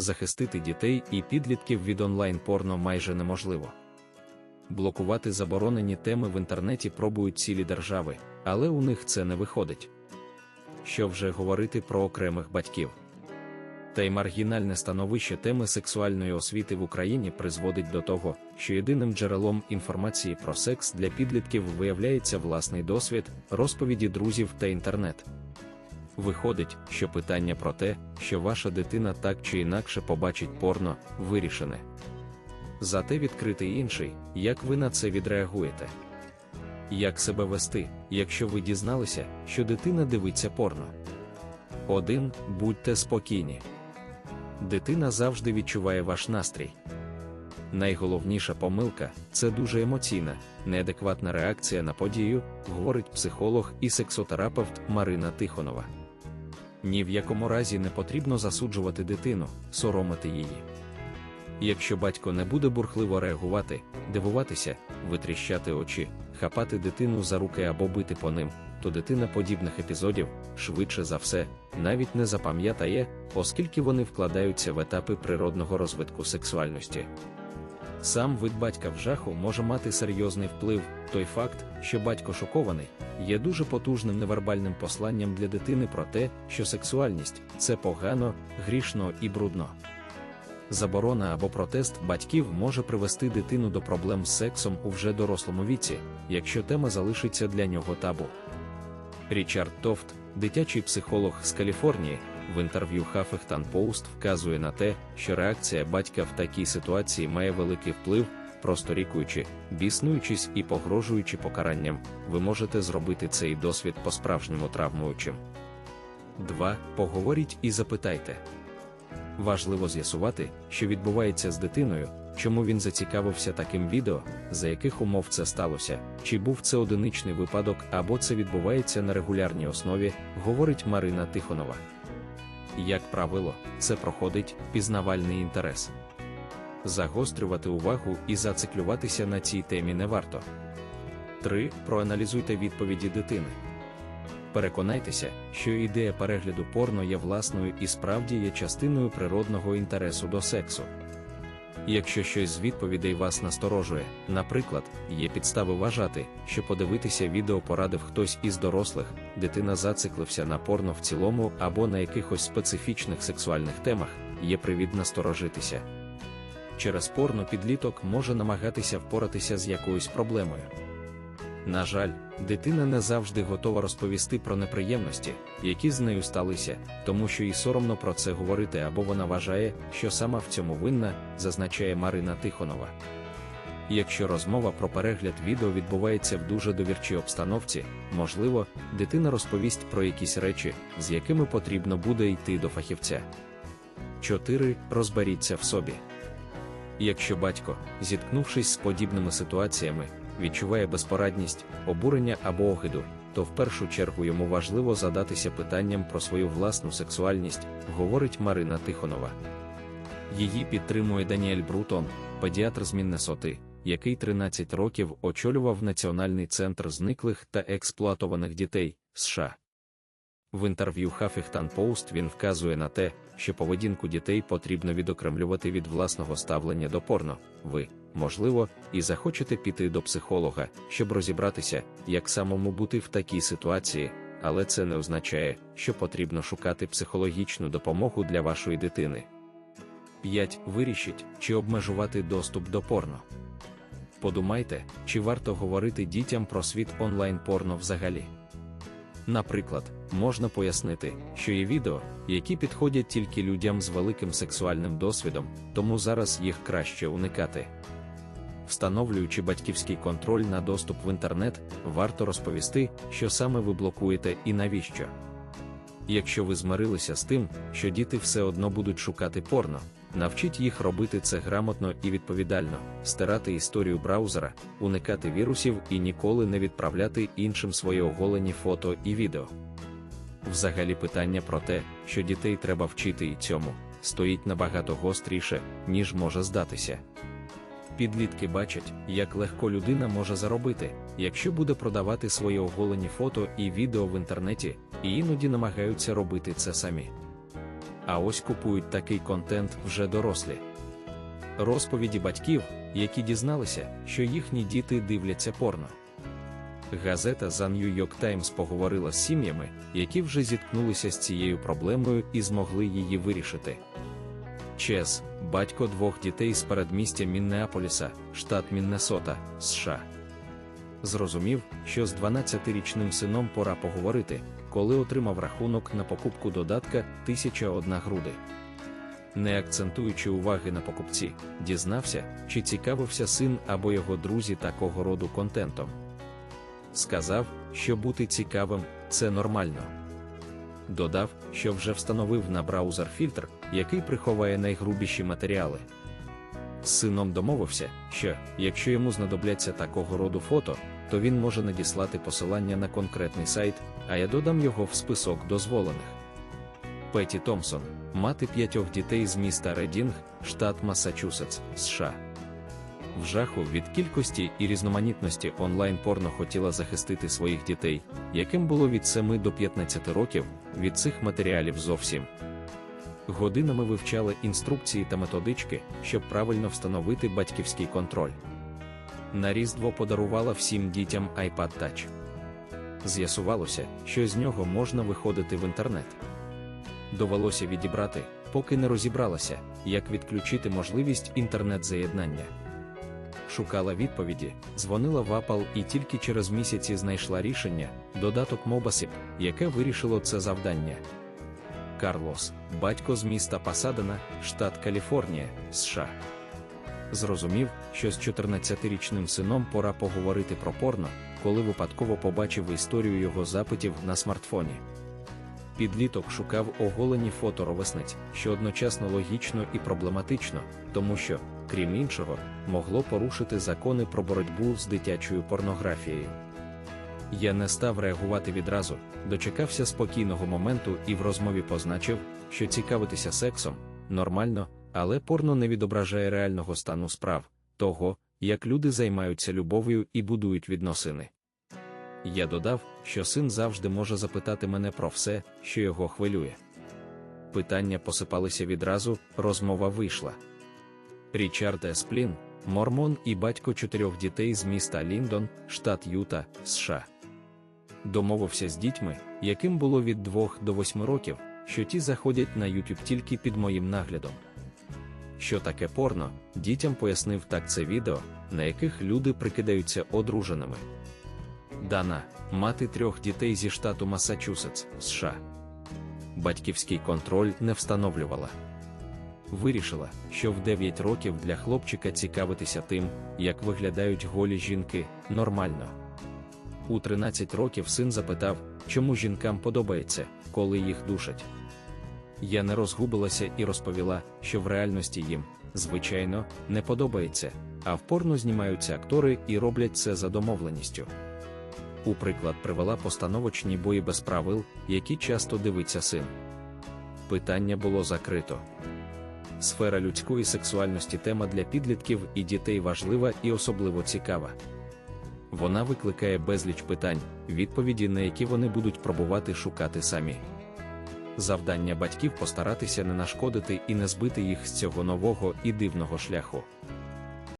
захистити дітей і підлітків від онлайн-порно майже неможливо. Блокувати заборонені теми в інтернеті пробують цілі держави, але у них це не виходить. Що вже говорити про окремих батьків. Та й маргінальне становище теми сексуальної освіти в Україні призводить до того, що єдиним джерелом інформації про секс для підлітків виявляється власний досвід, розповіді друзів та інтернет. Виходить, що питання про те, що ваша дитина так чи інакше побачить порно, вирішене. Зате відкритий інший, як ви на це відреагуєте. Як себе вести, якщо ви дізналися, що дитина дивиться порно? 1. Будьте спокійні. Дитина завжди відчуває ваш настрій. Найголовніша помилка це дуже емоційна, неадекватна реакція на подію, говорить психолог і сексотерапевт Марина Тихонова. Ні в якому разі не потрібно засуджувати дитину, соромити її. Якщо батько не буде бурхливо реагувати, дивуватися, витріщати очі, хапати дитину за руки або бити по ним, то дитина подібних епізодів, швидше за все, навіть не запам'ятає, оскільки вони вкладаються в етапи природного розвитку сексуальності. Сам вид батька в жаху може мати серйозний вплив, той факт, що батько шокований, є дуже потужним невербальним посланням для дитини про те, що сексуальність це погано, грішно і брудно. Заборона або протест батьків може привести дитину до проблем з сексом у вже дорослому віці, якщо тема залишиться для нього табу. Річард Тофт, дитячий психолог з Каліфорнії, в інтерв'ю Huffington Post вказує на те, що реакція батька в такій ситуації має великий вплив, просто рікуючи, біснуючись і погрожуючи покаранням, ви можете зробити цей досвід по-справжньому травмуючим. 2. Поговоріть і запитайте. Важливо з'ясувати, що відбувається з дитиною, чому він зацікавився таким відео, за яких умов це сталося, чи був це одиничний випадок або це відбувається на регулярній основі, говорить Марина Тихонова. Як правило, це проходить пізнавальний інтерес. Загострювати увагу і зациклюватися на цій темі не варто. 3. Проаналізуйте відповіді дитини. Переконайтеся, що ідея перегляду порно є власною і справді є частиною природного інтересу до сексу. Якщо щось з відповідей вас насторожує, наприклад, є підстави вважати, що подивитися відео порадив хтось із дорослих, дитина зациклився на порно в цілому або на якихось специфічних сексуальних темах, є привід насторожитися. Через порно підліток може намагатися впоратися з якоюсь проблемою. На жаль, дитина не завжди готова розповісти про неприємності, які з нею сталися, тому що їй соромно про це говорити або вона вважає, що сама в цьому винна, зазначає Марина Тихонова. Якщо розмова про перегляд відео відбувається в дуже довірчій обстановці, можливо, дитина розповість про якісь речі, з якими потрібно буде йти до фахівця. 4. Розберіться в собі. Якщо батько, зіткнувшись з подібними ситуаціями, відчуває безпорадність, обурення або огиду, то в першу чергу йому важливо задатися питанням про свою власну сексуальність, говорить Марина Тихонова. Її підтримує Даніель Брутон, педіатр з Міннесоти, який 13 років очолював Національний центр зниклих та експлуатованих дітей США. В інтерв'ю Huffington Post він вказує на те, що поведінку дітей потрібно відокремлювати від власного ставлення до порно. Ви, можливо, і захочете піти до психолога, щоб розібратися, як самому бути в такій ситуації, але це не означає, що потрібно шукати психологічну допомогу для вашої дитини. 5. Вирішіть, чи обмежувати доступ до порно. Подумайте, чи варто говорити дітям про світ онлайн-порно взагалі. Наприклад, можна пояснити, що є відео, які підходять тільки людям з великим сексуальним досвідом, тому зараз їх краще уникати. Встановлюючи батьківський контроль на доступ в інтернет, варто розповісти, що саме ви блокуєте і навіщо. Якщо ви змирилися з тим, що діти все одно будуть шукати порно, навчіть їх робити це грамотно і відповідально, стирати історію браузера, уникати вірусів і ніколи не відправляти іншим свої оголені фото і відео. Взагалі питання про те, що дітей треба вчити і цьому, стоїть набагато гостріше, ніж може здатися. Підлітки бачать, як легко людина може заробити, якщо буде продавати свої оголені фото і відео в інтернеті, і іноді намагаються робити це самі. А ось купують такий контент вже дорослі. Розповіді батьків, які дізналися, що їхні діти дивляться порно. Газета The New York Times поговорила з сім'ями, які вже зіткнулися з цією проблемою і змогли її вирішити. Чез, батько двох дітей з передмістя Міннеаполіса, штат Міннесота, США. Зрозумів, що з 12-річним сином пора поговорити, коли отримав рахунок на покупку додатка 1001 груди. Не акцентуючи уваги на покупці, дізнався, чи цікавився син або його друзі такого роду контентом. Сказав, що бути цікавим це нормально. Додав, що вже встановив на браузер фільтр, який приховає найгрубіші матеріали. З сином домовився, що, якщо йому знадобляться такого роду фото, то він може надіслати посилання на конкретний сайт, а я додам його в список дозволених. Петі Томпсон, мати п'ятьох дітей з міста Редінг, штат Массачусетс, США. В жаху від кількості і різноманітності онлайн-порно хотіла захистити своїх дітей, яким було від 7 до 15 років, від цих матеріалів зовсім. Годинами вивчала інструкції та методички, щоб правильно встановити батьківський контроль. На Різдво подарувала всім дітям iPad Touch. З'ясувалося, що з нього можна виходити в інтернет. Довелося відібрати, поки не розібралася, як відключити можливість інтернет-заєднання. Шукала відповіді, дзвонила в Apple і тільки через місяці знайшла рішення додаток Mobasip, яке вирішило це завдання. Карлос, батько з міста Пасадена, штат Каліфорнія, США. Зрозумів, що з 14-річним сином пора поговорити про порно, коли випадково побачив історію його запитів на смартфоні. Підліток шукав оголені фото ровесниць, що одночасно логічно і проблематично, тому що, крім іншого, могло порушити закони про боротьбу з дитячою порнографією. Я не став реагувати відразу, дочекався спокійного моменту і в розмові позначив, що цікавитися сексом нормально, але порно не відображає реального стану справ, того, як люди займаються любов'ю і будують відносини. Я додав, що син завжди може запитати мене про все, що його хвилює. Питання посипалися відразу, розмова вийшла. Річард Есплін, мормон і батько чотирьох дітей з міста Ліндон, штат Юта, США. Домовився з дітьми, яким було від 2 до 8 років, що ті заходять на YouTube тільки під моїм наглядом. Що таке порно, дітям пояснив так це відео, на яких люди прикидаються одруженими. Дана, мати трьох дітей зі штату Массачусетс, США. Батьківський контроль не встановлювала. Вирішила, що в 9 років для хлопчика цікавитися тим, як виглядають голі жінки, нормально. У 13 років син запитав, чому жінкам подобається, коли їх душать. Я не розгубилася і розповіла, що в реальності їм, звичайно, не подобається, а в порно знімаються актори і роблять це за домовленістю. У приклад привела постановочні бої без правил, які часто дивиться син. Питання було закрито. Сфера людської сексуальності тема для підлітків і дітей важлива і особливо цікава. Вона викликає безліч питань, відповіді на які вони будуть пробувати шукати самі. Завдання батьків постаратися не нашкодити і не збити їх з цього нового і дивного шляху.